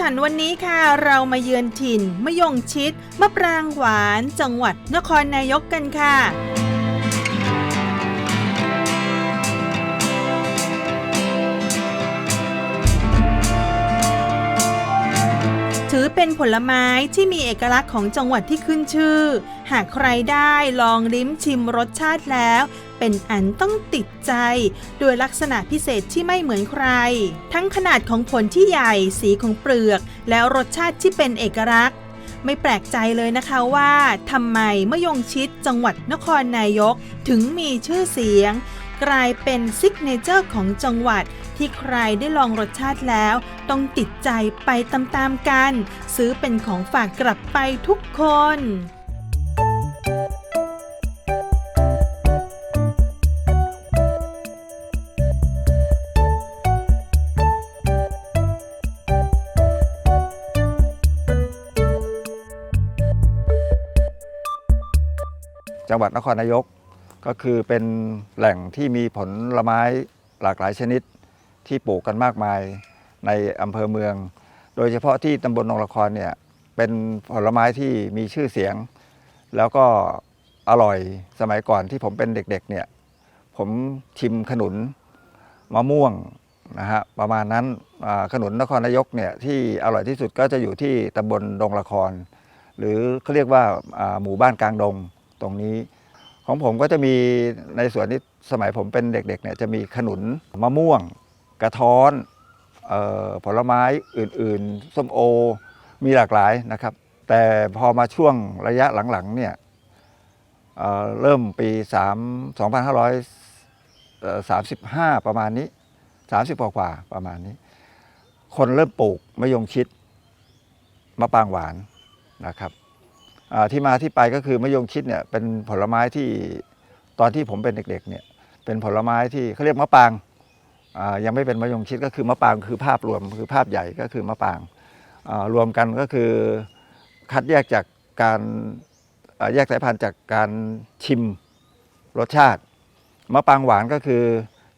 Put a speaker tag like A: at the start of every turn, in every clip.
A: ฉันวันนี้ค่ะ เรามาเยือนถิ่นมะยงชิดมะปรางหวาน จังหวัดนครนายกกันค่ะ ถือเป็นผลไม้ที่มีเอกลักษณ์ของจังหวัดที่ขึ้นชื่อ หากใครได้ลองลิ้มชิมรสชาติแล้ว เป็นอันต้องติดใจ โดยลักษณะพิเศษที่ไม่เหมือนใคร ทั้งขนาดของผลที่ใหญ่ สีของเปลือก แล้วรสชาติที่เป็นเอกลักษณ์ไม่แปลกใจเลยนะคะว่าทำไมมะยงชิดจังหวัดนครนายกถึงมีชื่อเสียง กลายเป็นซิกเนเจอร์ของจังหวัด ที่ใครได้ลองรสชาติแล้ว ต้องติดใจไปตามๆกัน ซื้อเป็นของฝากกลับไปทุกคน
B: จังหวัดนครนายกก็คือเป็นแหล่งที่มีผลไม้หลากหลายชนิด ที่ปลูกกันมากมายในอำเภอเมือง โดยเฉพาะที่ตำบลนองละครเนี่ยเป็นผลไม้ที่มีชื่อเสียง แล้วก็อร่อยสมัยก่อนที่ผมเป็นเด็กๆเนี่ยผมชิมขนุนมะม่วงนะฮะประมาณนั้นขนุนนครนายกเนี่ยที่อร่อยที่สุดก็จะอยู่ที่ตำบลดงละคร หรือเขาเรียกว่าอ่าหมู่บ้านกลางดงตรงนี้ ของผมก็จะมีในส่วนที่สมัยผมเป็นเด็กๆเนี่ยจะมีขนุนมะม่วง กระท้อนออผลไม้อื่นๆ ส้มโอมีหลากหลายนะครับ แต่พอมาช่วงระยะหลังๆเนี่ยเอ่อเริ่มปี 3 2535 ประมาณนี้ 30กว่าๆประมาณนี้ คนเริ่มปลูกมะยงชิดมะปางหวานนะครับที่มาที่ไปก็คือมะยงชิดเนี่ยเป็นผลไม้ที่ตอนที่ผมเป็นเด็กๆเนี่ยเป็นผลไม้ที่เขาเรียกมะปาง ยังไม่เป็นมะยงชิดก็คือมะปรางคือภาพรวมคือภาพใหญ่ก็คือมะปรางรวมกันก็คือคัดแยกจากการแยกสายพันธุ์จากการชิมรสชาติมะปรางหวานก็คือ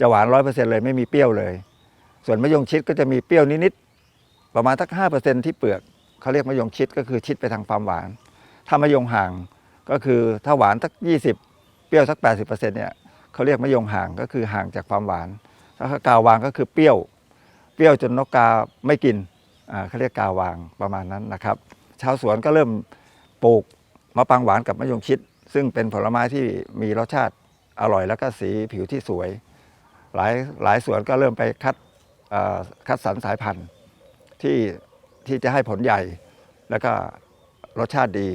B: จะหวานร้อยเปอร์เซ็นต์เลยไม่มีเปรี้ยวเลย ส่วนมะยงชิดก็จะมีเปรี้ยวนิดๆประมาณสักห้าเปอร์เซ็นที่เปลือกเขาเรียกมะยงชิดก็คือชิดไปทางความหวาน ถ้ามะยงห่างก็คือถ้าหวานสัก20เปรี้ยวสัก80%เปอร์เซ็นเนี่ยเขาเรียกมะยงห่างก็คือห่างจากความหวาน กาวางก็คือเปรี้ยว เปรี้ยวจนนกกาไม่กินเขาเรียกกาวางประมาณนั้นนะครับ ชาวสวนก็เริ่มปลูกมะปางหวานกับมะยงชิด ซึ่งเป็นผลไม้ที่มีรสชาติอร่อยแล้วก็สีผิวที่สวย หลายหลายสวนก็เริ่มไปคัดคัดสรรสายพันธุ์ที่ที่จะให้ผลใหญ่ แล้วก็รสชาติดี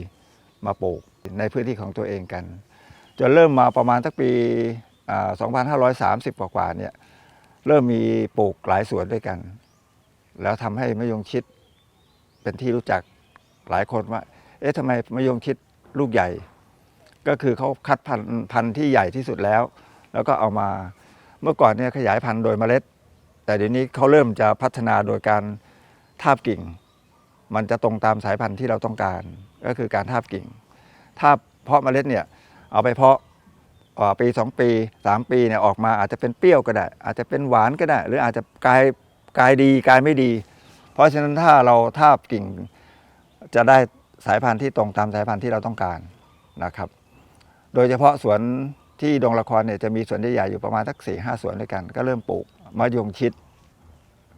B: มาปลูกในพื้นที่ของตัวเองกัน จนเริ่มมาประมาณสักปีอ่า2530 กว่าๆเนี่ย เริ่มมีปลูกหลายสวนด้วยกัน แล้วทำให้มะยงชิดเป็นที่รู้จักหลายคนว่า เอ๊ะทำไมมะยงชิดลูกใหญ่ ก็คือเขาคัดพันธุ์พันธุ์ที่ใหญ่ที่สุดแล้ว แล้วก็เอามาเมื่อก่อนเนี่ยขยายพันธุ์โดยเมล็ด แต่เดี๋ยวนี้เขาเริ่มจะพัฒนาโดยการทาบกิ่ง มันจะตรงตามสายพันธุ์ที่เราต้องการ ก็คือการทาบกิ่งถ้าเพาะเมล็ดเนี่ยเอาไปเพาะ ปีสองปีสามปีเนี่ยออกมาอาจจะเป็นเปรี้ยวก็ได้ อาจจะเป็นหวานก็ได้ หรืออาจจะกลายกลายดีกลายไม่ดี เพราะฉะนั้นถ้าเราทาบกิ่งจะได้สายพันธุ์ที่ตรงตามสายพันธุ์ที่เราต้องการนะครับ โดยเฉพาะสวนที่ดงละครเนี่ยจะมีสวนใหญ่ๆอยู่ประมาณสักสี่ห้าสวนด้วยกัน ก็เริ่มปลูกมะยงชิด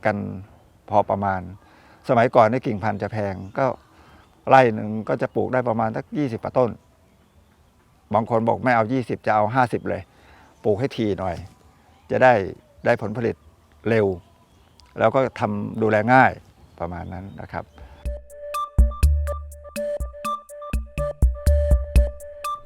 B: กันพอประมาณ สมัยก่อนในกิ่งพันธุ์จะแพงก็ไร่หนึ่งก็จะปลูกได้ประมาณสักยี่สิบต้น บางคนบอกไม่เอา 20 จะเอา 50 เลย ปลูกให้ทีหน่อย จะได้ได้ผลผลิตเร็ว แล้วก็ทำดูแลง่ายประมาณนั้นนะครับ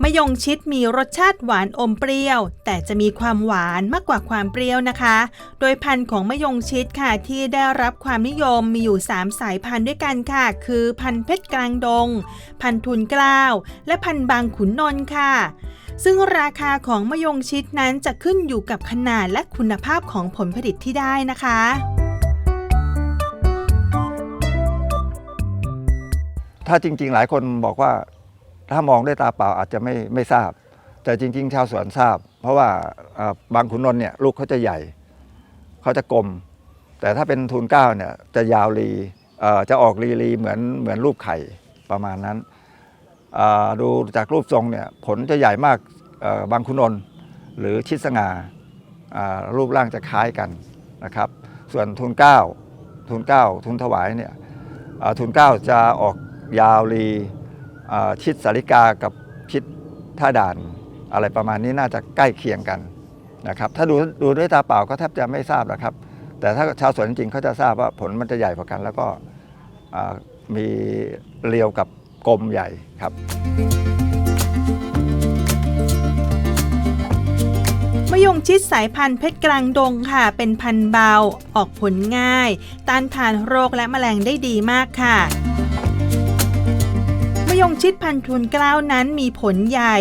A: มะยงชิดมีรสชาติหวานอมเปรี้ยว แต่จะมีความหวานมากกว่าความเปรี้ยวนะคะ โดยพันธุ์ของมะยงชิดค่ะที่ได้รับความนิยมมีอยู่ 3 สายพันธุ์ด้วยกันค่ะ คือพันธุ์เพชรกลางดง พันธุ์ทุนกล้าว และพันธุ์บางขุนนนท์ค่ะ ซึ่งราคาของมะยงชิดนั้นจะขึ้นอยู่กับขนาดและคุณภาพของผลผลิตที่ได้นะคะ
B: ถ้าจริง ๆ หลายคนบอกว่า ถ้ามองด้วยตาเปล่าอาจจะไม่ไม่ทราบ แต่จริง ๆ ชาวสวนทราบ เพราะว่าบางขุนนนท์เนี่ยลูกเขาจะใหญ่เขาจะกลม แต่ถ้าเป็นทุนเก้าเนี่ยจะยาวรีจะออกรีรีเหมือนเหมือนรูปไข่ประมาณนั้นดูจากรูปทรงเนี่ยผลจะใหญ่มากบางขุนนนท์หรือชิดสง่าอ่ารูปร่างจะคล้ายกันนะครับ ส่วนทุนเก้าทุนเก้าทุนถวายเนี่ยทุนเก้าจะออกยาวรี ชิดสาริกากับชิดท่าด่านอะไรประมาณนี้น่าจะใกล้เคียงกันนะครับถ้าดูดูด้วยตาเปล่าก็แทบจะไม่ทราบแล้วครับ แต่ถ้าชาวสวนจริงเขาจะทราบว่าผลมันจะใหญ่กว่ากัน แล้วก็มีเรียวกับกลมใหญ่ครับ
A: มะยงชิดสายพันธุ์เพชรกลางดงค่ะ เป็นพันธุ์เบา ออกผลง่าย ต้านทานโรคและแมลงได้ดีมากค่ะ งชิดพันธุ์ทุนกล้าวนั้นมีผลใหญ่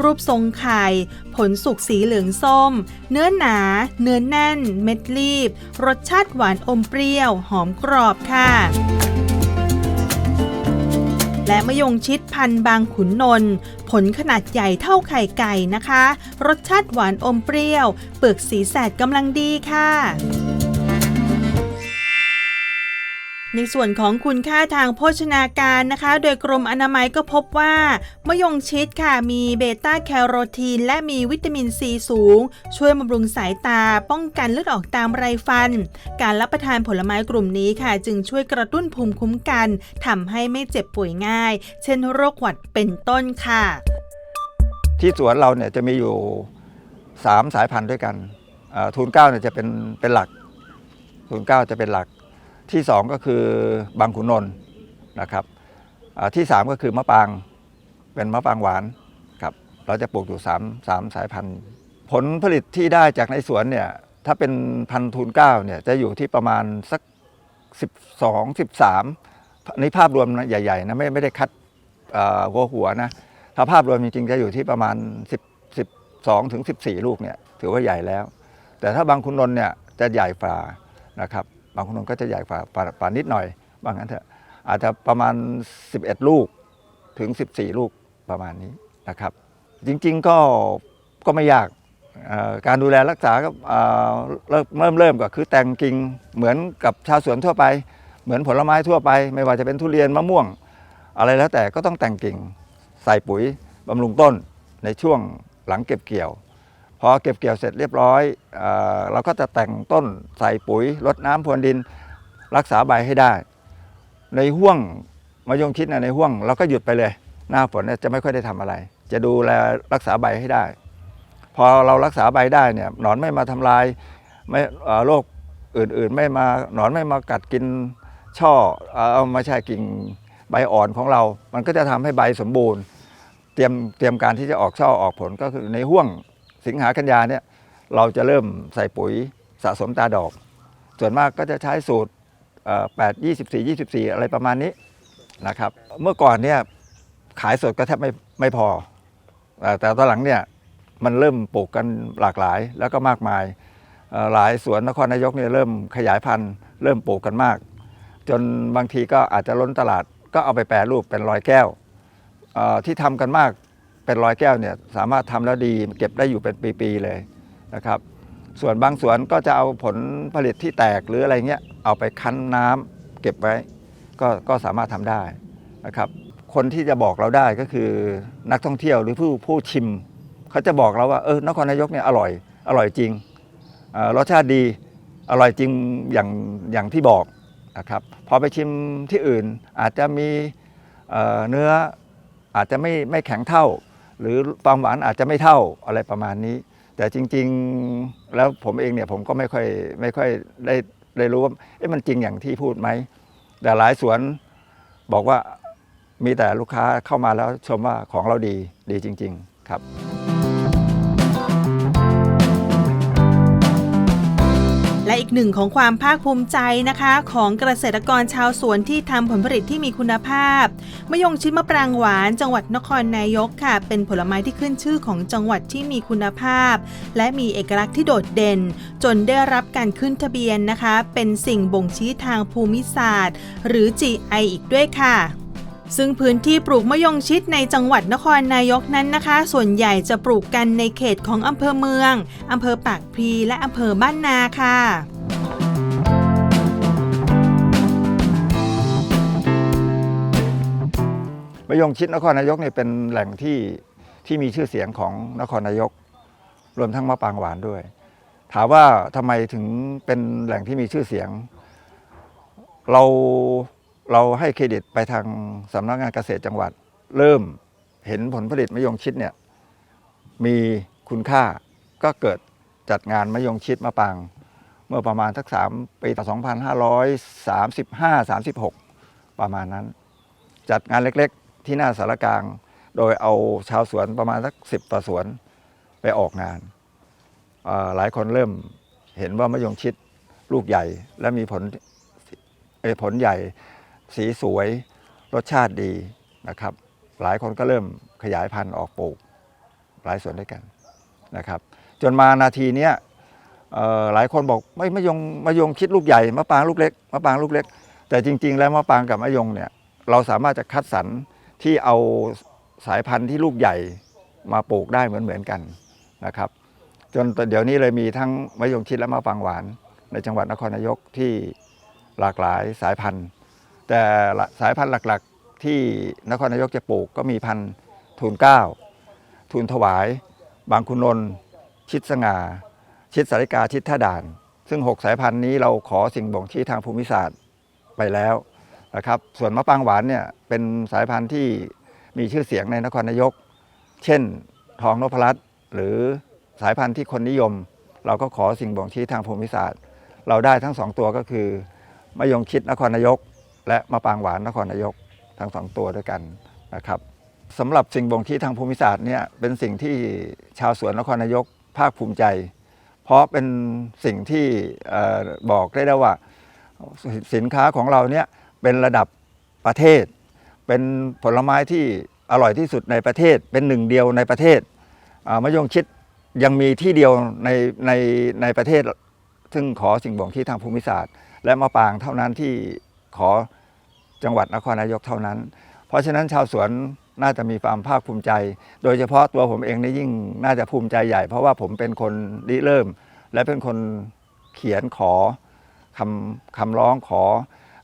A: รูปทรงไข่ ผลสุกสีเหลืองส้ม เนื้อหนา เนื้อแน่น เม็ดรีบ รสชาติหวานอมเปรี้ยว หอมกรอบค่ะและมะยงชิดพันบางขุนนนผลขนาดใหญ่เท่าไข่ไก่นะคะ รสชาติหวานอมเปรี้ยว เปลือกสีแสดกำลังดีค่ะ ในส่วนของคุณค่าทางโภชนาการนะคะ โดยกรมอนามัยก็พบว่ามะยงชิดค่ะมีเบต้าแคโรทีน และมีวิตามินซีสูง ช่วยบำรุงสายตา ป้องกันเลือดออกตามไรฟัน การรับประทานผลไม้กลุ่มนี้ค่ะ จึงช่วยกระตุ้นภูมิคุ้มกันทำให้ไม่เจ็บป่วยง่าย เช่นโรคหวัดเป็นต้นค่ะ
B: ที่สวนเราเนี่ยจะมีอยู่ 3 สายพันธุ์ด้วยกันทูนเก้าเนี่ยจะเป็นเป็นหลักทูนเก้าจะเป็นหลัก ที่ 2 ก็คือบางขุนนนท์นะครับที่ 3 ก็คือมะปางเป็นมะปางหวานครับเราจะปลูกอยู่3 3สายพันธุ์ ผลผลิตที่ได้จากในสวนเนี่ยถ้าเป็นพันธุ์ทูนเก้าเนี่ยจะอยู่ที่ประมาณสัก 12 13นี่ภาพรวมใหญ่ๆนะไม่ไม่ได้คัดหัวหัวนะถ้าภาพรวมจริงๆจะอยู่ที่ประมาณ 10 12ถึง14 ลูกเนี่ยถือว่าใหญ่แล้ว แต่ถ้าบางคุณนน์เนี่ยจะใหญ่ฝ่านะครับ บางคุนนท์ก็จะใหญ่ฝ่าฝ่าฝ่านิดหน่อยบางงั้นเถอะอาจจะประมาณ 11 ลูกถึง 14 ลูกประมาณนี้นะครับ จริงๆก็ก็ไม่ยากการดูแลรักษาก็เริ่มเริ่มก็คือแต่งกิ่งเหมือนกับชาวสวนทั่วไป เหมือนผลไม้ทั่วไป ไม่ว่าจะเป็นทุเรียนมะม่วง อะไรแล้วแต่ก็ต้องแต่งกิ่งใส่ปุ๋ยบำรุงต้นในช่วงหลังเก็บเกี่ยว พอเก็บเกี่ยวเสร็จเรียบร้อยเอเราก็จะแต่งต้นใส่ปุ๋ยรดน้ำพรวนดินรักษาใบให้ได้ ในห่วงมายงชิดนะในห่วงเราก็หยุดไปเลย หน้าฝนเนี่ยจะไม่ค่อยได้ทำอะไร จะดูแลรักษาใบให้ได้ พอเรารักษาใบได้เนี่ยหนอนไม่มาทำลายไม่โรคอื่นๆ ไม่มาหนอนไม่มากัดกินช่อเอามาใช่กิ่งใบอ่อนของเรา มันก็จะทำให้ใบสมบูรณ์ เตรียมเตรียมการที่จะออกช่อออกผลก็คือในห่วง สิงหากันยาเนี่ยเราจะเริ่มใส่ปุ๋ยสะสมตาดอก ส่วนมากก็จะใช้สูตรเอ่อ8 24 24อะไรประมาณนี้นะครับ เมื่อก่อนเนี่ยขายสดก็แทบไม่ไม่พอ แต่ตอนหลังเนี่ยมันเริ่มปลูกกันหลากหลายแล้วก็มากมาย หลายสวนนครนายกเนี่ยเริ่มขยายพันธุ์เริ่มปลูกกันมาก จนบางทีก็อาจจะล้นตลาดก็เอาไปแปรรูปเป็นรอยแก้วที่ทำกันมาก เป็นร้อยแก้วเนี่ยสามารถทำแล้วดีเก็บได้อยู่เป็นปีๆเลยนะครับ ส่วนบางสวนก็จะเอาผลผลิตที่แตกหรืออะไรเงี้ยเอาไปคั้นน้ำเก็บไว้ก็ก็สามารถทำได้นะครับคนที่จะบอกเราได้ก็คือนักท่องเที่ยวหรือผู้ผู้ชิม เขาจะบอกเราว่าเออนครนายกเนี่ยอร่อยอร่อยจริงรสชาติดีอร่อยจริงอย่างอย่างที่บอกนะครับพอไปชิมที่อื่นอาจจะมีเนื้ออาจจะไม่ไม่แข็งเท่า หรือความหวานอาจจะไม่เท่าอะไรประมาณนี้ แต่จริง ๆ แล้วผมเองเนี่ยผมก็ไม่ค่อยไม่ค่อยได้ได้รู้ว่าเอ๊ะมันจริงอย่างที่พูดไหม แต่หลายสวนบอกว่ามีแต่ลูกค้าเข้ามาแล้วชมว่าของเราดีดีจริง ๆ ครับ
A: และอีกหนึ่งของความภาคภูมิใจนะคะ ของเกษตรกรชาวสวนที่ทำผลผลิตที่มีคุณภาพมะยงชิดมะปรางหวาน จังหวัดนครนายกค่ะ เป็นผลไม้ที่ขึ้นชื่อของจังหวัดที่มีคุณภาพ และมีเอกลักษณ์ที่โดดเด่น จนได้รับการขึ้นทะเบียนนะคะ เป็นสิ่งบ่งชี้ทางภูมิศาสตร์ หรือ GI อีกด้วยค่ะ ซึ่งพื้นที่ปลูกมะยงชิดในจังหวัดนครนายกนั้นนะคะ ส่วนใหญ่จะปลูกกันในเขตของอำเภอเมืองอำเภอปากพลีและอำเภอบ้านนาค่ะ
B: มะยงชิดนครนายกเนี่ยเป็นแหล่งที่ที่มีชื่อเสียงของนครนายก รวมทั้งมะปางหวานด้วย ถามว่าทำไมถึงเป็นแหล่งที่มีชื่อเสียง เรา เราให้เครดิตไปทางสำนักงานเกษตรจังหวัด เริ่มเห็นผลผลิตมะยงชิดเนี่ยมีคุณค่าก็เกิดจัดงานมะยงชิดมะปาง เมื่อประมาณทักสามปีต่อ2535 36 ประมาณนั้น จัดงานเล็กๆ ที่หน้าสารกลาง โดยเอาชาวสวนประมาณสักสิบต่อสวนไปออกงาน หลายคนเริ่มเห็นว่ามะยงชิดลูกใหญ่ และมีผลผลใหญ่ สีสวย รสชาติดีนะครับ หลายคนก็เริ่มขยายพันธุ์ออกปลูกหลายสวนด้วยกันนะครับ จนมานาทีเนี้ยหลายคนบอกไม่มะยงมะยงชิดลูกใหญ่มะปรางลูกเล็กมะปรางลูกเล็ก แต่จริง ๆ แล้วมะปรางกับมะยงเนี่ยเราสามารถจะคัดสรรที่เอาสายพันธุ์ที่ลูกใหญ่มาปลูกได้เหมือนเหมือนกันนะครับ จนเดี๋ยวนี้เลยมีทั้งมะยงชิดและมะปรางหวาน ในจังหวัดนครนายกที่หลากหลายสายพันธุ์ แต่สายพันธุ์หลักๆ ที่นครนายกจะปลูกก็มีพันธุ์ทูลเก้าทูลถวาย บางขุนนนท์ชิดสง่า ชิดสาริกาชิดท่าด่าน ซึ่ง 6 สายพันธุ์นี้เราขอสิ่งบ่งชี้ทางภูมิศาสตร์ไปแล้วนะครับส่วนมะปรางหวานเนี่ยเป็นสายพันธุ์ที่มีชื่อเสียงในนครนายก เช่นทองนพรัตน์หรือสายพันธุ์ที่คนนิยม เราก็ขอสิ่งบ่งชี้ทางภูมิศาสตร์ เราได้ทั้งสองตัวก็คือมะยงชิดนครนายก และมะปางหวานนครนายกทั้งสองตัวด้วยกันนะครับสำหรับสิ่งบ่งชี้ทางภูมิศาสตร์เนี่ยเป็นสิ่งที่ชาวสวนนครนายกภาคภูมิใจ เพราะเป็นสิ่งที่บอกได้แล้วว่า สินค้าของเราเนี่ยเป็นระดับประเทศ เป็นผลไม้ที่อร่อยที่สุดในประเทศ เป็นหนึ่งเดียวในประเทศมะยงชิดยังมีที่เดียวในในในประเทศ ซึ่งขอสิ่งบ่งชี้ทางภูมิศาสตร์ และมะปางเท่านั้นที่ขอ จังหวัดนครนายกเท่านั้น เพราะฉะนั้นชาวสวนน่าจะมีความภาคภูมิใจ โดยเฉพาะตัวผมเองนี่ยิ่งน่าจะภูมิใจใหญ่ เพราะว่าผมเป็นคนริเริ่ม และเป็นคนเขียนขอคำคำร้องขอ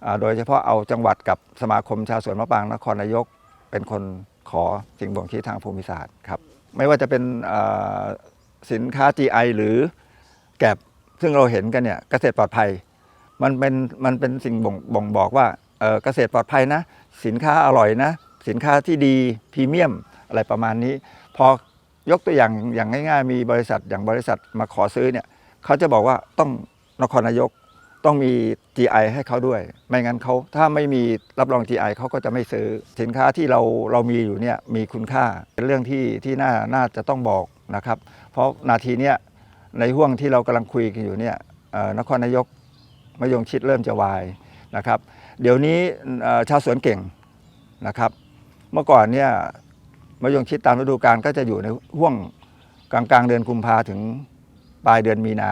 B: อโดยเฉพาะเอาจังหวัดกับสมาคมชาวสวนมะปรางนครนายก เป็นคนขอสิ่งบ่งชี้ทางภูมิศาสตร์ครับไม่ว่าจะเป็นสินค้า GI หรือแกบซึ่งเราเห็นกันเนี่ยเกษตรปลอดภัย มันเป็นมันเป็นสิ่งบ่งบ่งบอกว่า เกษตรปลอดภัยนะ สินค้าอร่อยนะ สินค้าที่ดีพรีเมียมอะไรประมาณนี้ พอยกตัวอย่างอย่างง่าย ๆ มีบริษัทอย่างบริษัทมาขอซื้อเนี่ยเขาจะบอกว่าต้องนครนายกต้องมี GI ให้เขาด้วย ไม่งั้นเขาถ้าไม่มีรับรอง GI เขาก็จะไม่ซื้อ สินค้าที่เราเรามีอยู่เนี่ยมีคุณค่าเป็นเรื่องที่ที่น่าน่าจะต้องบอกนะครับ เพราะนาทีเนี้ยในห่วงที่เรากำลังคุยกันอยู่เนี่ยนครนายกมะยงชิดเริ่มจะวายนะครับ เดี๋ยวนี้ชาวสวนเก่งนะครับ เมื่อก่อนเนี่ยมะยงชิดตามฤดูกาลก็จะอยู่ในห่วงกลางกลางเดือนกุมภาถึงปลายเดือนมีนา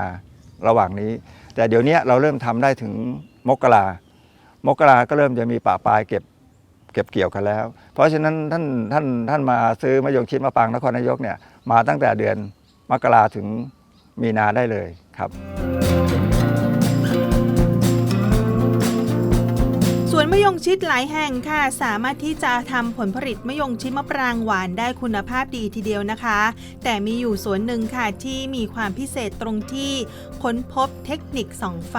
B: ระหว่างนี้ แต่เดี๋ยวนี้เราเริ่มทำได้ถึงมกรามกราก็เริ่มจะมีป่าปลายเก็บเก็บเกี่ยวกันแล้ว เพราะฉะนั้นท่านท่านท่านมาซื้อมะยงชิดมะปางนครนายกเนี่ยมาตั้งแต่เดือนมกราถึงมีนาได้เลยครับ
A: มะยงชิดหลายแห่งค่ะ สามารถที่จะทำผลผลิตมะยงชิดมะปรางหวานได้คุณภาพดีทีเดียวนะคะ แต่มีอยู่สวนหนึ่งค่ะที่มีความพิเศษตรงที่ค้นพบเทคนิคส่องไฟ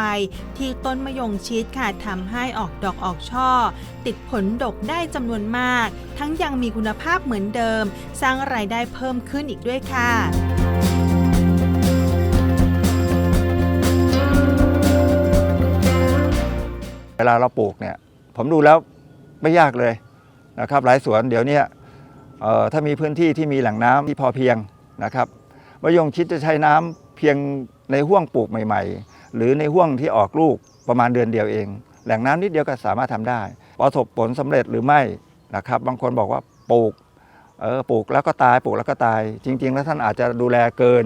A: ที่ต้นมะยงชิดค่ะทำให้ออกดอกออกช่อ ติดผลดกได้จำนวนมาก ทั้งยังมีคุณภาพเหมือนเดิม สร้างรายได้เพิ่มขึ้นอีกด้วยค่ะ
B: เวลาเราปลูกเนี่ย ผมดูแล้วไม่ยากเลยนะครับหลายสวนเดี๋ยวนี้ถ้ามีพื้นที่ที่มีแหล่งน้ำที่พอเพียงนะครับมะยงชิดจะใช้น้ำเพียงในห่วงปลูกใหม่ ๆ หรือในห่วงที่ออกลูกประมาณเดือนเดียวเอง แหล่งน้ำนิดเดียวก็สามารถทำได้ประสบผลสำเร็จหรือไม่นะครับ บางคนบอกว่าปลูกเออปลูกแล้วก็ตายปลูกแล้วก็ตาย จริง ๆ แล้วท่านอาจจะดูแลเกิน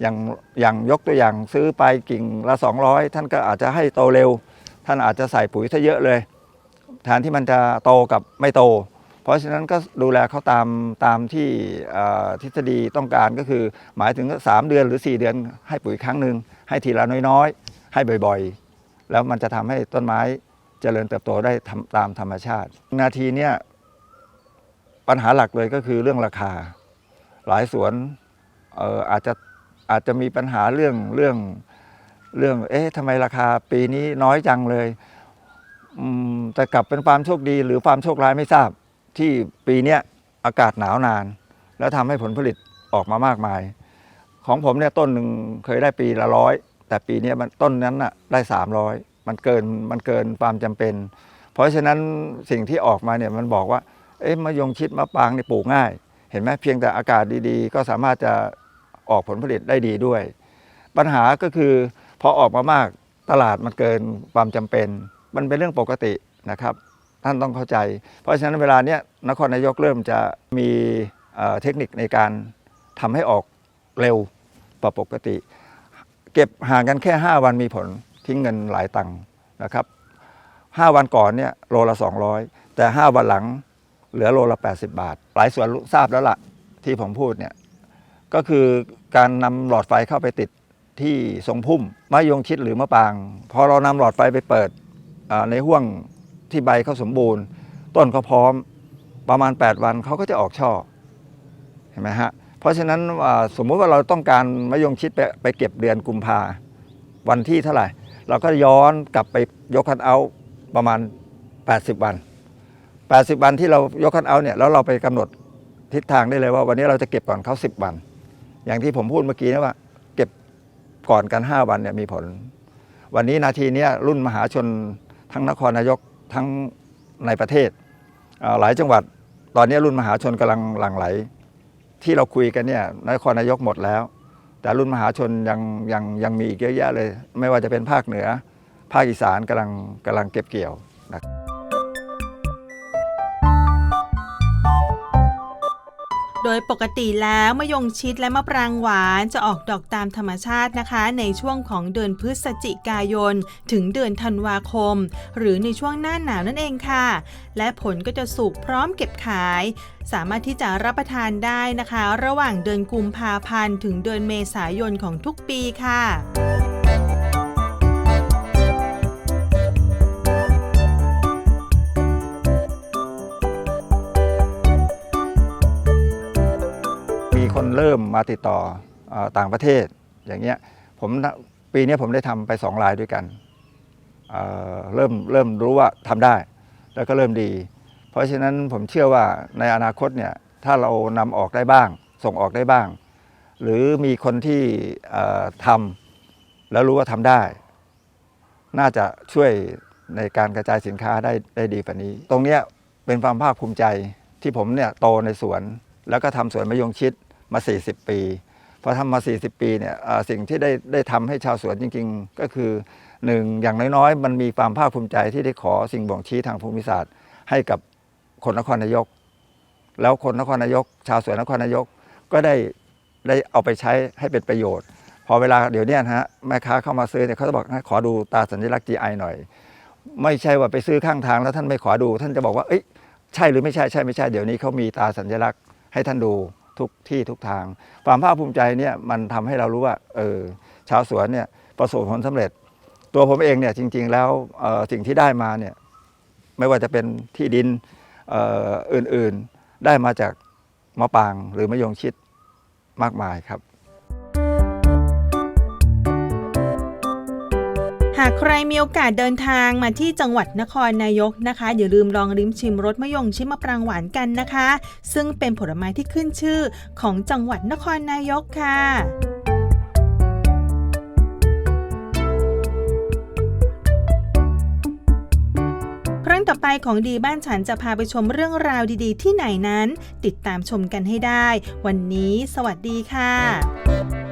B: อย่างอย่างยกตัวอย่างซื้อไปกิ่งละ 200 ท่านก็อาจจะให้โตเร็ว ท่านอาจจะใส่ปุ๋ยซะเยอะเลย แทนที่มันจะโตกับไม่โต เพราะฉะนั้นก็ดูแลเขาตามตามที่ทฤษฎีต้องการก็คือ หมายถึง 3 เดือนหรือ 4 เดือนให้ปุ๋ยครั้งหนึ่งให้ทีละน้อยๆ ให้บ่อยๆ แล้วมันจะทำให้ต้นไม้เจริญเติบโตได้ตามธรรมชาติ นาทีเนี้ยปัญหาหลักเลยก็คือเรื่องราคา หลายสวนอออาจจะอาจจะมีปัญหาเรื่องเรื่องเรื่องเอ๊ะทำไมราคาปีนี้น้อยจังเลย แต่กลับเป็นความโชคดีหรือความโชคร้ายไม่ทราบ ที่ปีนี้อากาศหนาวนาน แล้วทำให้ผลผลิตออกมามากมาย ของผมเนี่ยต้นหนึ่งเคยได้ปีละร้อยแต่ปีนี้มันต้นนั้นน่ะได้สามร้อยมันเกินมันเกินความจำเป็น เพราะฉะนั้นสิ่งที่ออกมาเนี่ยมันบอกว่า เอ๊ะมะยงชิดมะปางเนี่ยปลูกง่าย เห็นไหมเพียงแต่อากาศดีๆ ก็สามารถจะออกผลผลิตได้ดีด้วย ปัญหาก็คือพอออกมามากตลาดมันเกินความจำเป็น มันเป็นเรื่องปกตินะครับ ท่านต้องเข้าใจ เพราะฉะนั้นเวลาเนี้ยนครนายกเริ่มจะมีเเทคนิคในการทำให้ออกเร็วกว่าปกติ เก็บห่างกันแค่ 5 วันมีผลทิ้งเงินหลายตังค์นะครับ 5 วันก่อนเนี่ยโลละ 200 แต่ 5 วันหลังเหลือโลละ 80 บาท หลายส่วนทราบแล้วล่ะที่ผมพูดเนี่ยก็คือการนำหลอดไฟเข้าไปติดที่ทรงพุ่มมะยงชิดหรือมะปราง พอเรานำหลอดไฟไปเปิด ในห่วงที่ใบเขาสมบูรณ์ ต้นเขาพร้อมประมาณ 8 วันเขาก็จะออกช่อเห็นไหมฮะเพราะฉะนั้นสมมุติว่าเราต้องการมะยงชิดไปไปเก็บเดือนกุมภาวันที่เท่าไหร่ เราก็ย้อนกลับไปยกคันเอาประมาณ 80 วัน 80 วันที่เรายกคันเอาเนี่ยแล้วเราไปกำหนดทิศทางได้เลยว่า วันนี้เราจะเก็บก่อนเขา10 วัน อย่างที่ผมพูดเมื่อกี้นะว่า เก็บก่อนกัน 5 วันเนี่ยมีผล วันนี้นาทีนี้รุ่นมหาชน ทั้งนครนายกทั้งในประเทศ หลายจังหวัดตอนนี้รุ่นมหาชนกำลังหลั่งไหล ที่เราคุยกันเนี่ยนครนายกหมดแล้ว แต่รุ่นมหาชนยังยังยังมีอีกเยอะแยะเลย ไม่ว่าจะเป็นภาคเหนือ ภาคอีสานกำลังกำลังเก็บเกี่ยวนะ
A: โดยปกติแล้วมะยงชิดและมะปรางหวานจะออกดอกตามธรรมชาตินะคะ ในช่วงของเดือนพฤศจิกายน ถึงเดือนธันวาคม หรือในช่วงหน้าหนาวนั่นเองค่ะ และผลก็จะสุกพร้อมเก็บขาย สามารถที่จะรับประทานได้นะคะ ระหว่างเดือนกุมภาพันธ์ถึงเดือนเมษายนของทุกปีค่ะ
B: เริ่มมาติดต่ออต่างประเทศอย่างเงี้ยผมปีนี้ผมได้ทำไปสองรายด้วยกันเเริ่มเริ่มรู้ว่าทำได้ แล้วก็เริ่มดี เพราะฉะนั้นผมเชื่อว่าในอนาคตเนี่ยถ้าเรานำออกได้บ้าง ส่งออกได้บ้าง หรือมีคนที่ทำแล้วรู้ว่าทำได้ น่าจะช่วยในการกระจายสินค้าได้ได้ดีกว่านี้ ตรงเนี้ยเป็นความภาคภูมิใจที่ผมเนี่ยโตในสวน แล้วก็ทำสวนมะยงชิด มา 40 ปีพอทำมา 40 ปีเนี่ยสิ่งที่ได้ได้ทำให้ชาวสวนจริง ๆ ก็คือหนึ่งอย่างน้อยๆ มันมีความภาคภูมิใจที่ได้ขอสิ่งบ่งชี้ทางภูมิศาสตร์ ให้กับคนนครนายก แล้วคนนครนายก ชาวสวนนครนายกก็ได้ได้เอาไปใช้ให้เป็นประโยชน์ พอเวลาเดี๋ยวนี้นะฮะแม่ค้าเข้ามาซื้อเนี่ยเขาจะบอกขอดูตาสัญลักษณ์ GI หน่อย ไม่ใช่ว่าไปซื้อข้างทางแล้วท่านไม่ขอดู ท่านจะบอกว่าเอ้ยใช่หรือไม่ใช่ใช่ไม่ใช่เดี๋ยวนี้เขามีตาสัญลักษณ์ให้ท่านดู ทุกที่ทุกทาง ความภาคภูมิใจเนี่ยมันทำให้เรารู้ว่าเออชาวสวนเนี่ยประสบผลสำเร็จ ตัวผมเองเนี่ยจริง ๆ แล้วสิ่งที่ได้มาเนี่ยไม่ว่าจะเป็นที่ดินอื่นๆ ได้มาจากมะปางหรือมะยงชิดมากมายครับ
A: หากใครมีโอกาสเดินทางมาที่จังหวัดนครนายกนะคะ อย่าลืมลองริมชิมรสมะยงชิมมะปรางหวานกันนะคะ ซึ่งเป็นผลไม้ที่ขึ้นชื่อของจังหวัดนครนายกค่ะเราะรั้งต่อไปของดีบ้านฉันจะพาไปชมเรื่องราวดีๆ ที่ไหนนั้น ติดตามชมกันให้ได้ วันนี้ สวัสดีค่ะ